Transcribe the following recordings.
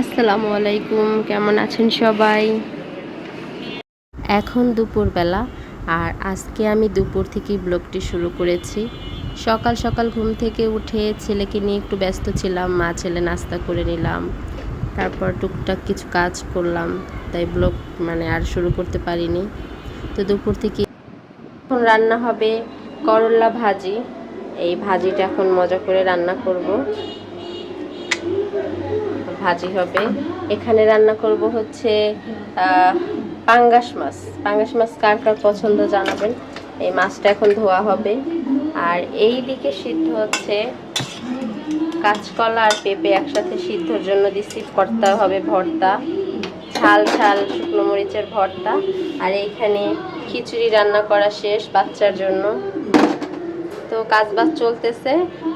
আসসালামু আলাইকুম, কেমন আছেন সবাই? এখন দুপুরবেলা, আর আজকে আমি দুপুর থেকেই ব্লগটি শুরু করেছি। সকাল সকাল ঘুম থেকে উঠে ছেলেকে নিয়ে একটু ব্যস্ত ছিলাম, মা ছেলে নাস্তা করে নিলাম। তারপর টুকটাক কিছু কাজ করলাম, তাই ব্লগ মানে আর শুরু করতে পারিনি। তো দুপুর থেকে এখন রান্না হবে করলা ভাজি। এই ভাজিটা এখন মজা করে রান্না করব। ভাজি হবে। এখানে রান্না করব হচ্ছে পাঙ্গাস মাছ। পাঙ্গাস মাছ কার কার পছন্দ জানাবেন। এই মাছটা এখন ধোয়া হবে। আর এই দিকে সিদ্ধ হচ্ছে কাঁচকলা আর পেঁপে একসাথে সিদ্ধর জন্য দিচ্ছি ভর্তা হবে ভর্তা। ঝাল ঝাল শুকনো মরিচের ভর্তা। আর এইখানে খিচুড়ি রান্না করা শেষ বাচ্চার জন্য। তো কাজ বাজ চলতেছে।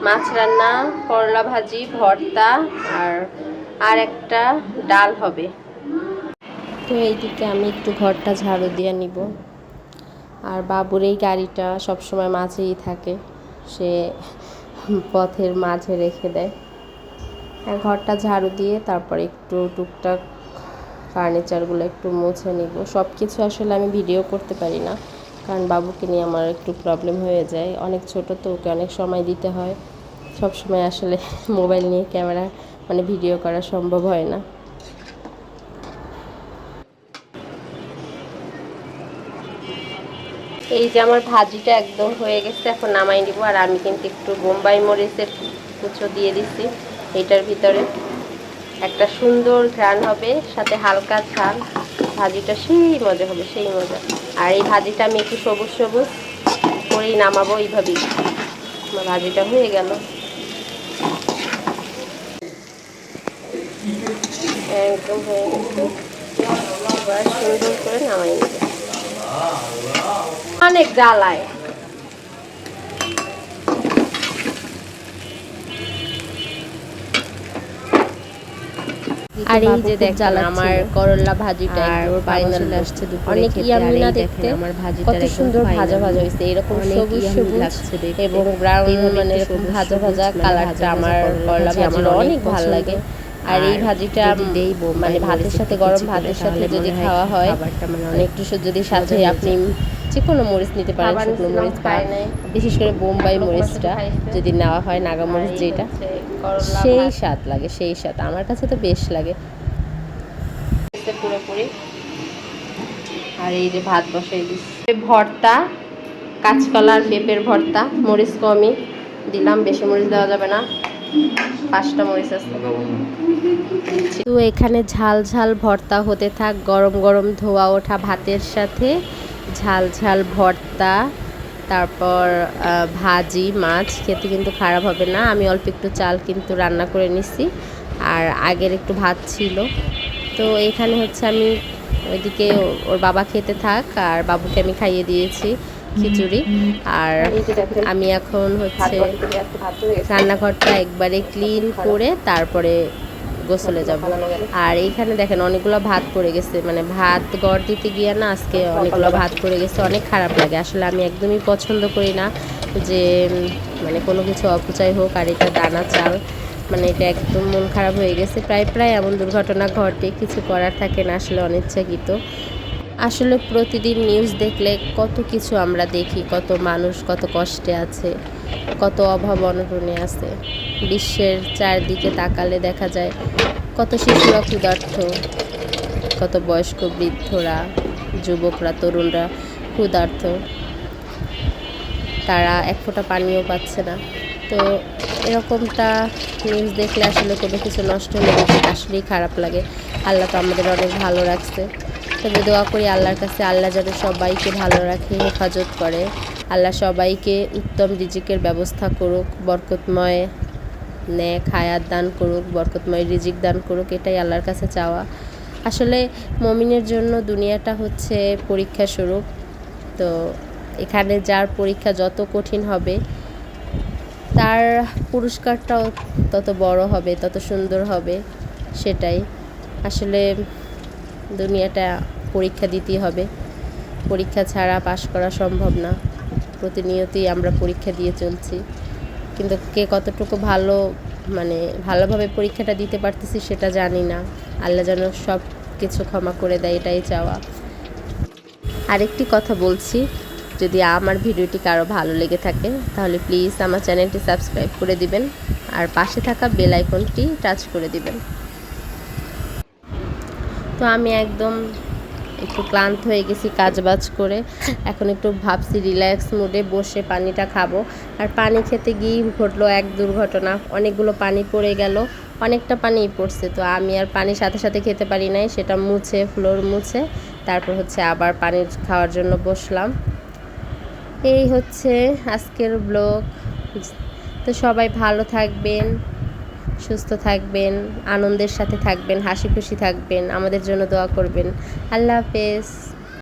মাছ রান্না, করলা ভাজি, ভর্তা আর আর একটা ডাল হবে। তো এইদিকে আমি একটু ঘরটা ঝাড়ু দিয়ে নিব। আর বাবুর এই গাড়িটা সবসময় মাঝেই থাকে। সে পথের মাঝে রেখে দেয়। ঘরটা ঝাড়ু দিয়ে তারপর একটু টুকটাক ফার্নিচারগুলো একটু মুছে নিব। সব কিছু আসলে আমি ভিডিও করতে পারি না। কারণ বাবুকে নিয়ে আমার একটু প্রবলেম হয়ে যায়। অনেক ছোট তো ওকে অনেক সময় দিতে হয়। সব সময় আসলে মোবাইল নিয়ে ক্যামেরা মানে ভিডিও করা সম্ভব হয় না। এই যে আমার ভাজিটা একদম হয়ে গেছে, এখন নামাই নিব। আর আমি কিন্তু একটু বোম্বাই মরিচের কুচো দিয়ে দিচ্ছি এটার ভিতরে। একটা সুন্দর ঘ্রাণ হবে, সাথে হালকা ঝাল। ভাজিটা সেই মজা হবে, সেই মজা। আর এই ভাজিটা আমি একটু সবুজ সবুজ করেই নামাবো, এইভাবেই। আমার ভাজিটা হয়ে গেল। একদম হয়ে গেছে এবার সুন্দর করে নামাই নেবে অনেক জ্বালায়। আর এই যে দেখেন আমার করলা ভাজিটা একদম ফাইনাল আসছে দুপুরে অনেক ইয়ামি না দেখতে। আমার ভাজিটা কত সুন্দর ভাজা ভাজা হয়েছে। এরকম সবুজ সবুজ লাগছে এবং ব্রাউন মানে ভাজা ভাজা কালারটা আমার করলা ভাজির অনেক ভালো লাগে। আর এই ভাজিটা মানে ভাতের সাথে গরম ভাতের সাথে যদি খাওয়া হয় মানে একটু যদি সাথে আপনি যে কোনো মরিচ নিতে পারেন শুকনো মরিচ বা বিশেষ করে বোম্বাই মরিচটা যদি নেওয়া হয় নাগা মরিচ যেটা সেই স্বাদ লাগে সেই স্বাদ। আমার কাছে তো বেশ লাগে। পুরোপুরি আর এই যে ভাত বসাই দিচ্ছি। ভর্তা কাঁচকলার পেঁপের ভর্তা মরিচ কমই। দিলাম বেশি মরিচ দেওয়া যাবে না। পাঁচটা তো এখানে ঝাল ঝাল ভর্তা হতে থাক, গরম গরম ধোয়া ওঠা ভাতের সাথে, ঝাল ঝাল ভর্তা, তারপর ভাজি, মাছ, খেতে কিন্তু খারাপ হবে না, আমি অল্প একটু চাল কিন্তু রান্না করে নিছি, আর আগের একটু ভাত ছিল। তো এখানে হচ্ছে আমি ওইদিকে ওর বাবা খেতে থাক, আর বাবুকে আমি খাইয়ে দিয়েছি। খিচুড়ি। আর আমি এখন হচ্ছে রান্নাঘরটা একবারে ক্লিন করে তারপরে গোসলে যাব। আর এইখানে দেখেন অনেকগুলো ভাত পড়ে গেছে। মানে ভাত গড় দিতে গিয়ে না আজকে অনেকগুলো ভাত পড়ে গেছে। অনেক খারাপ লাগে। আসলে আমি একদমই পছন্দ করি না যে মানে কোনো কিছু অপচয় হোক আর এটা দানা চাল মানে এটা একদম মন খারাপ হয়ে গেছে। প্রায় প্রায় এমন দুর্ঘটনা ঘটে কিছু করার থাকে না আসলে অনিচ্ছাকৃত। আসলে প্রতিদিন নিউজ দেখলে কত কিছু আমরা দেখি, কত মানুষ কত কষ্টে আছে, কত অভাব অনটনে আছে। বিশ্বের চারদিকে তাকালে দেখা যায় কত শিশুরা ক্ষুধার্থ, কত বয়স্ক বৃদ্ধরা, যুবকরা, তরুণরা ক্ষুধার্থ। তারা এক ফোঁটা পানিও পাচ্ছে না। তো এরকমটা নিউজ দেখলে আসলে কোনো কিছু নষ্ট হলে আসলেই খারাপ লাগে। আল্লাহ তো আমাদের অনেক ভালো রাখছে। তবে দোয়া করি আল্লাহর কাছে। আল্লাহ যেন সবাইকে ভালো রাখে, হেফাজত করে। আল্লাহ সবাইকে উত্তম রিজিকের ব্যবস্থা করুক, বরকতময় ন্যাক হায়াত দান করুক, বরকতময় রিজিক দান করুক, এটাই আল্লাহর কাছে চাওয়া। আসলে মমিনের জন্য দুনিয়াটা হচ্ছে পরীক্ষা স্বরূপ। তো এখানে যার পরীক্ষা যত কঠিন হবে, তার পুরস্কারটাও তত বড় হবে, তত সুন্দর হবে, সেটাই। আসলে দুনিয়াটা পরীক্ষা দিতেই হবে। পরীক্ষা ছাড়া পাশ করা সম্ভব না। প্রতিনিয়তই আমরা পরীক্ষা দিয়ে চলছি। কিন্তু কে কতটুকু ভালো মানে ভালোভাবে পরীক্ষাটা দিতে পারতেছি সেটা জানি না। আল্লাহ যেন সব কিছু ক্ষমা করে দেয় এটাই চাওয়া। আরেকটি কথা বলছি, যদি আমার ভিডিওটি কারও ভালো লেগে থাকে, তাহলে প্লিজ আমার চ্যানেলটি সাবস্ক্রাইব করে দিবেন। আর পাশে থাকা বেল আইকনটি টাচ করে দিবেন। তো আমি একদম একটু ক্লান্ত হয়ে গেছি কাজবাজ করে। এখন একটু ভাবছি রিল্যাক্স মুডে বসে পানিটা খাব। আর পানি খেতে গিয়েই ঘটলো এক দুর্ঘটনা। অনেকগুলো পানি পড়ে গেল, অনেকটা পানিই পড়ছে। তো আমি আর পানির সাথে সাথে খেতে পারি নাই, সেটা মুছে ফ্লোর মুছে, তারপর হচ্ছে আবার পানি খাওয়ার জন্য বসলাম। এই হচ্ছে আজকের ব্লগ তো সবাই ভালো থাকবেন। সুস্থ থাকবেন আনন্দের সাথে থাকবেন হাসি খুশি থাকবেন আমাদের জন্য দোয়া করবেন। আল্লাহ হাফেজ।